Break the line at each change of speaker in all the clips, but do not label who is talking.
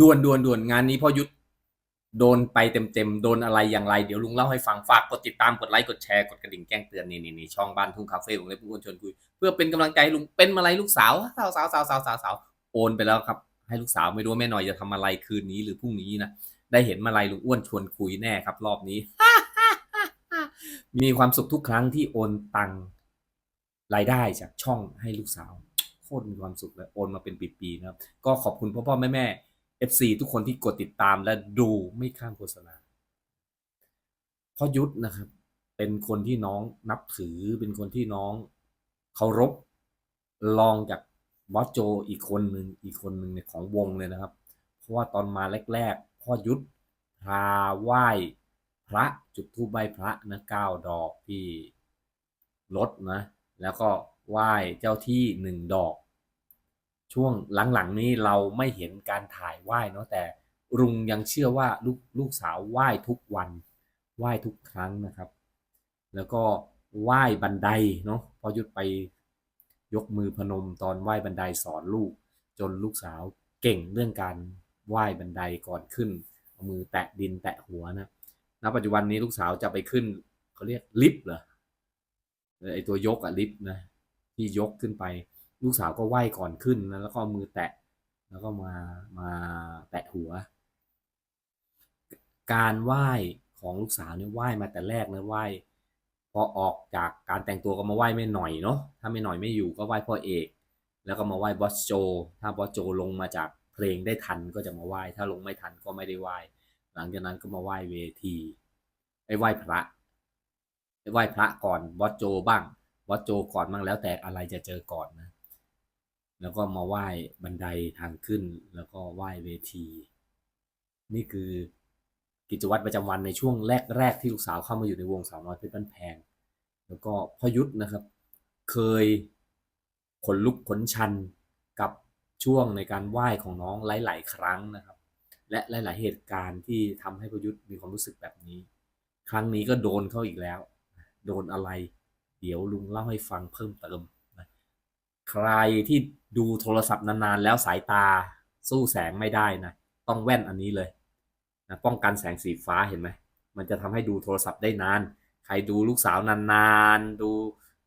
ด่วนด่วนด่วนงานนี้พ่อยุทธโดนไปเต็มเต็มๆ โดนอะไรอย่างไร เดี๋ยวลุงเล่าให้ฟัง ฝากกดติดตามกดไลค์กดแชร์กดกระดิ่งแจ้งเตือนนี่นี่นี่ช่องบ้านทุ่งคาเฟ่ของเล็บผู้คนชวนคุย เพื่อเป็นกำลังใจลุงเป็นมาลัยลูกสาวสาวสาวสาวสาวสาวสาวโอนไปแล้วครับ ให้ลูกสาวไม่รู้แม่หน่อยจะทำอะไรคืนนี้หรือพรุ่งนี้นะได้เห็นมาลัยลุงอ้วนชวนคุยแน่ครับ รอบนี้ มีความสุขทุกครั้งที่โอนตังรายได้จากช่องให้ลูกสาวโคตรมีความสุขเลยโอนมาเป็นปีๆนะครับก็ขอบคุณพ่อพ่อแม่แม่ FC ทุกคนที่กดติดตามและดูไม่ข้ามโฆษณาพ่อยุทธนะครับ เป็นคนที่น้องนับถือ เป็นคนที่น้องเคารพลองจากบอสโจอีกคนหนึ่งอีกคนหนึ่งในของวงเลยนะครับ เพราะว่าตอนมาแรกๆพ่อยุทธพาไหว้พระจุดธูปไหว้พระนะเก้าดอกที่รถนะ แล้วก็ไหว้เจ้าที่หนึ่งดอก ช่วงหลังๆนี้เราไม่เห็นการถ่ายไหว้เนาะแต่รุงยังเชื่อว่าลูกลูกสาวไหว้ทุกวันไหว้ทุกครั้งนะครับ แล้วก็ไหว้บันไดเนาะพอยุดไปยกมือพนมตอนไหว้บันไดสอนลูก จนลูกสาวเก่งเรื่องการไหว้บันไดก่อนขึ้นเอามือแตะดินแตะหัวนะณปัจจุบันนี้ลูกสาวจะไปขึ้นเขาเรียกลิฟต์เหรอเออไอตัวยกอะลิฟต์นะที่ยกขึ้นไป ลูกสาวก็ไหว้ก่อนขึ้นนะแล้วก็มือแตะ แล้วก็มามาแตะหัว การไหว้ของลูกสาวเนี่ยไหว้มาแต่แรกนะไหว้พอออกจากการแต่งตัวก็มาไหว้แม่หน่อยเนาะถ้าแม่หน่อยไม่อยู่ก็ไหว้พ่อเอก แล้วก็มาไหว้บอสโจ ถ้าบอสโจลงมาจากเพลงได้ทันก็จะมาไหว้ถ้าลงไม่ทันก็ไม่ได้ไหว้หลังจากนั้นก็มาไหว้เวทีไอ้ไหว้พระไอ้ไหว้พระก่อนบอสโจบ้างบอสโจก่อนบ้างแล้วแต่อะไรจะเจอก่อนนะ แล้วก็มาไหว้บันไดทางขึ้น แล้วก็ไหว้เวที นี่คือกิจวัตรประจำวันในช่วงแรก ๆ ที่ลูกสาวเข้ามาอยู่ในวงสาวน้อยเพชรบ้านแพง แล้วก็พยุทธนะครับ เคยขนลุกขนชันกับช่วงในการไหว้ของน้องหลาย ๆ ครั้งนะครับ และหลาย ๆ เหตุการณ์ที่ทำให้พยุทธมีความรู้สึกแบบนี้ ครั้งนี้ก็โดนเข้าอีกแล้ว โดนอะไร เดี๋ยวลุงเล่าให้ฟังเพิ่มเติม ใครที่ดูโทรศัพท์นานๆ แล้วสายตาสู้แสงไม่ได้นะ ต้องแว่นอันนี้เลยนะป้องกันแสงสีฟ้าเห็นไหม มันจะทำให้ดูโทรศัพท์ได้นาน ใครดูลูกสาวนานๆ ดู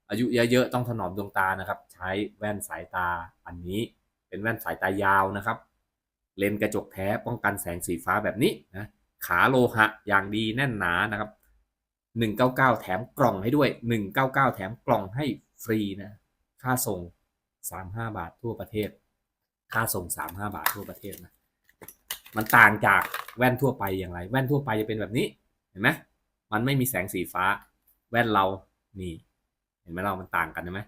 อายุเยอะๆ ต้องถนอมดวงตานะครับ ใช้แว่นสายตาอันนี้ เป็นแว่นสายตายาวนะครับ เลนกระจกแท้ป้องกันแสงสีฟ้าแบบนี้นะ ขาโลหะอย่างดีแน่นหนานะครับ 199 แถมกล่องให้ด้วย 199 แถมกล่องให้ฟรีนะ ค่าส่ง 35 บาททั่วประเทศ ค่าส่ง 35 บาททั่วประเทศนะ มันต่างจากแว่นทั่วไปอย่างไร แว่นทั่วไปจะเป็นแบบนี้ เห็นไหมมันไม่มีแสงสีฟ้า แว่นเรา นี่ เห็นไหมเรา มันต่างกันใช่ไหม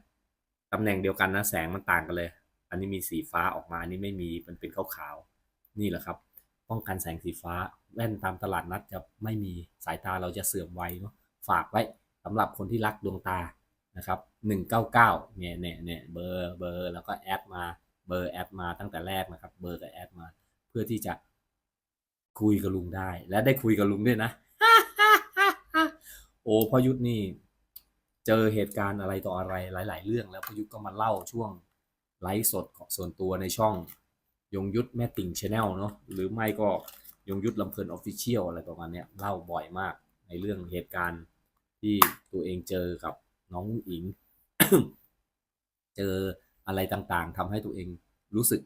ตำแหน่งเดียวกันนะ แสงมันต่างกันเลย อันนี้มีสีฟ้าออกมา อันนี้ไม่มี มันเป็นขาวๆ นี่แหละครับ ป้องกันแสงสีฟ้า แว่นตามตลาดนัดจะไม่มี สายตาเราจะเสื่อมไวเนาะ ฝากไว้สำหรับคนที่รักดวงตา นะครับ199เนี่ยเนี่ยเนี่ยเบอร์เบอร์แล้วก็แอดมาเบอร์แอดมาตั้งแต่แรกนะครับ เบอร์กับแอดมา เพื่อที่จะคุยกับลุงได้ และได้คุยกับลุงด้วยนะโอ้พยุทธนี่ เจอเหตุการณ์อะไรต่ออะไรหลาย ๆ เรื่อง แล้วพยุทธก็มาเล่าช่วงไลฟ์สดของส่วนตัวในช่องยงยุทธแม่ติ่งชาแนลเนาะหรือไม่ก็ยงยุทธลำเพลินออฟฟิเชียลอะไรประมาณนี้เล่าบ่อยมากในเรื่องเหตุการณ์ที่ตัวเองเจอกับ น้องอิง เจออะไรต่างๆทำให้ตัวเองรู้สึก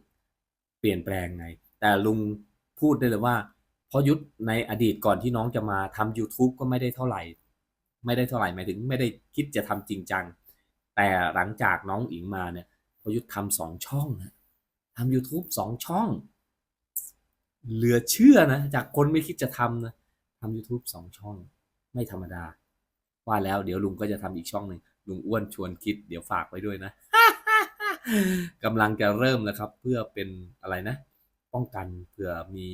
เปลี่ยนแปลงไง แต่ลุงพูดได้เลยว่าพราะยุทธในอดีตก่อนที่น้องจะมาทำ YouTube ก็ไม่ได้เท่าไหร่ ไม่ได้เท่าไหร่หมายถึง ไม่ได้คิดจะทำจริงจัง แต่หลังจากน้องอิงมาเนี่ยพอยุทธทำสองช่องนะทำ YouTube สองช่อง เหลือเชื่อนะ จากคนไม่คิดจะทำนะทำ YouTube สองช่อง ไม่ธรรมดา ว่าแล้วเดี๋ยวลุงก็จะทำอีกช่องหนึ่งลุงอ้วนชวนคิดเดี๋ยวฝากไว้ด้วยนะกำลังจะเริ่มแล้วครับ เพื่อเป็นอะไรนะ ป้องกันเผื่อมี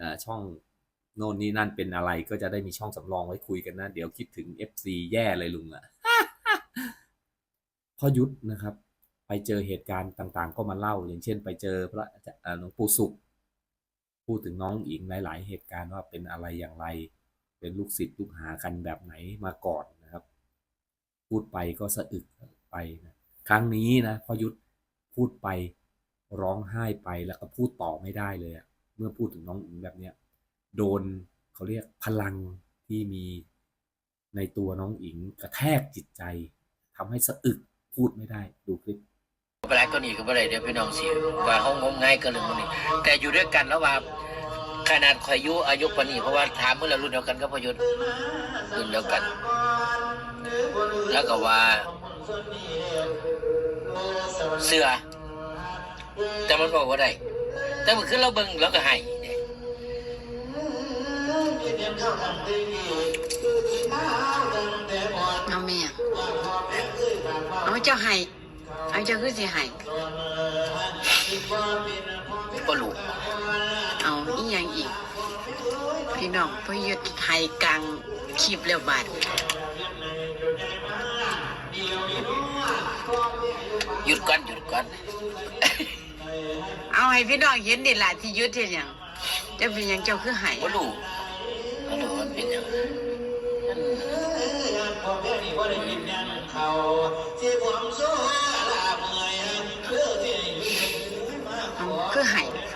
อ่อช่องโน่นนี่นั่นเป็นอะไรก็จะได้มีช่องสำรองไว้คุยกันนะ เดี๋ยวคิดถึง FC แย่เลยลุงอะพ่อยุทธนะครับ ไปเจอเหตุการณ์ต่างๆ ก็มาเล่า อย่างเช่น ไปเจอพระอาจารย์เอ่อหลวงปู่สุข พูดถึงน้องอิงหลาย ๆ เหตุการณ์ว่าเป็นอะไรอย่างไร เป็นลูกศิษย์ลูกหากันแบบไหนมาก่อนนะครับ พูดไปก็สะอึกไปนะครั้งนี้นะพ่อยุทธพูดไปร้องไห้ไปแล้วก็พูดต่อไม่ได้เลยอะเมื่อพูดถึงน้องอิงแบบเนี้ยโดนเขาเรียกพลังที่มีในตัวน้องอิงกระแทกจิตใจทำให้สะอึกพูดไม่ได้ดูคลิป
เวลาก็หนีก็บ่ได้เดี๋ยวพี่น้องเสิว่าเขางมงายกันเรื่องนี้แต่อยู่ด้วยกันแล้วว่า ขนาดข่อยอายุอายุปานนี้เพราะว่าถามเมื่อเรารุ่นเดียวกันก็พอยุทธ์รุ่นเดียวกัน แล้วก็ว่า เสือแต่มันบอกว่าได้แต่มันขึ้นเราเบิ่งแล้วก็ให้เนี่ย
เอาแม่เอาเจ้าให้เอาเจ้าคือสิให้
ก็รู้
เอาอีหยังอีก พี่น้องพยุดให้กลางคลิปแล้วบาด
หยุดก่อนหยุดก่อน
เอาให้พี่น้องเห็นนี่ล่ะที่ยุดเฮ็ดหยังเจ้าเป็นหยังเจ้าคือให้
ก็รู้ก็รู้มันเป็นอย่าง
เอา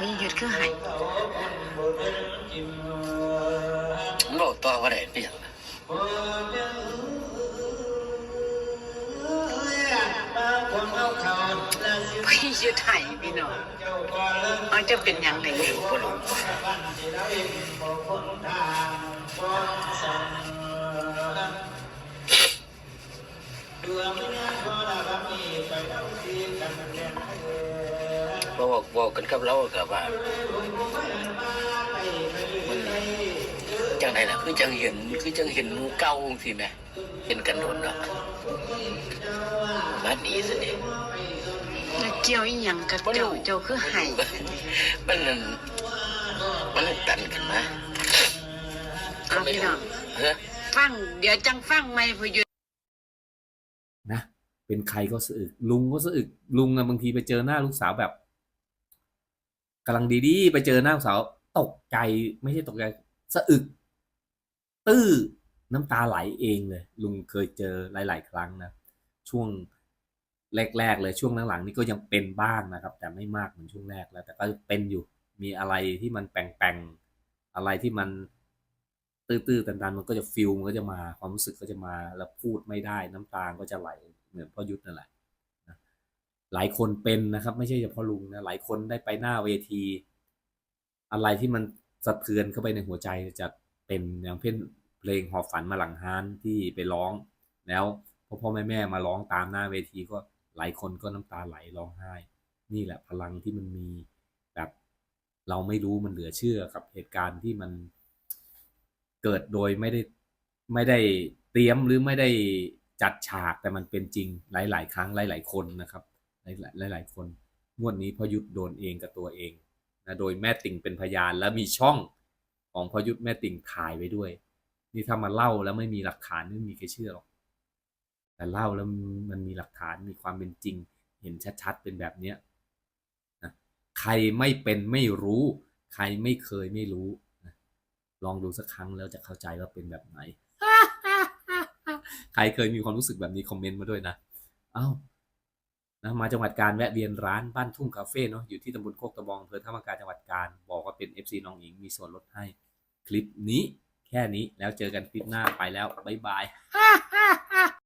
ให้พยุดคือให้
มันบอกต่อว่าได้เป็นอย่าง
พยุดให้พี่น้องเอาเจ้าเป็นหยังเลย
ก็ รู้บอกบอกกันกับเรากับว่ามันจังไหนล่ะคือจังเห็นคือจังเห็นหมูเก่าสิแม่เห็นกันโดนเนาะบ้านนี้สิเนี่ย
แล้วเกี่ยวอีหยังกับเจ้าเจ้าคือให้
มันนั่นมันตันกันมา
เอาพี่น้อง
เฮ้ย
ฟังเดี๋ยวจังฟังไหมพยุด
นะ เป็นใครก็สะอึกลุงก็สะอึกลุงอะบางทีไปเจอหน้าลูกสาวแบบ กำลังดีๆ ไปเจอหน้าสาวตกใจไม่ใช่ตกใจสะอึก ตื้อน้ำตาไหลเองเลย ลุงเคยเจอหลาย ๆ ครั้งนะ ช่วงแรก ๆ เลยช่วงหลังๆนี่ก็ยังเป็นบ้างนะครับ แต่ไม่มากเหมือนช่วงแรกแล้ว แต่ก็เป็นอยู่มีอะไรที่มันแปลงๆอะไรที่มันตื้อๆตันๆมันก็จะฟิลมันก็จะมาความรู้สึกก็จะมาแล้วพูดไม่ได้น้ำตาก็จะไหลเหมือนพ่อยุทธนั่นแหละนะ หลายคนเป็นนะครับ ไม่ใช่เฉพาะลุงนะหลายคนได้ไปหน้าเวที อะไรที่มันสะเทือนเข้าไปในหัวใจจะเป็นอย่างเช่นเพลงหอบฝันมาหลังฮานที่ไปร้อง แล้วพ่อพ่อแม่แม่มาร้องตามหน้าเวทีก็หลายคนก็น้ำตาไหลร้องไห้ นี่แหละพลังที่มันมีแบบเราไม่รู้มันเหลือเชื่อกับเหตุการณ์ที่มันเกิดโดยไม่ได้ไม่ได้เตรียมหรือไม่ได้จัดฉากแต่มันเป็นจริงหลาย ๆ ครั้งหลาย ๆ คนนะครับ หลายๆหลายคนงวดนี้พยุทธโดนเองกับตัวเองนะโดยแม่ติ่งเป็นพยานแล้วมีช่องของพยุทธแม่ติ่งถ่ายไว้ด้วย นี่ถ้ามาเล่าแล้วไม่มีหลักฐานไม่มีใครเชื่อหรอกแต่เล่าแล้วมันมีหลักฐานมีความเป็นจริง เห็นชัดๆเป็นแบบเนี้ยนะใครไม่เป็นไม่รู้ ใครไม่เคยไม่รู้นะลองดูสักครั้งแล้วจะเข้าใจว่าเป็นแบบไหน ใครเคยมีความรู้สึกแบบนี้คอมเมนต์มาด้วยนะเอ้า นะมาจังหวัดการแวะเวียนร้านบ้านทุ่งคาเฟ่เนาะอยู่ที่ตำบลโคกตะบองอำเภอท่ามกาจังหวัดการบอกว่าเป็น FC น้องหญิงมีส่วนลดให้ คลิปนี้แค่นี้แล้วเจอกันคลิปหน้าไปแล้ว บ๊ายบาย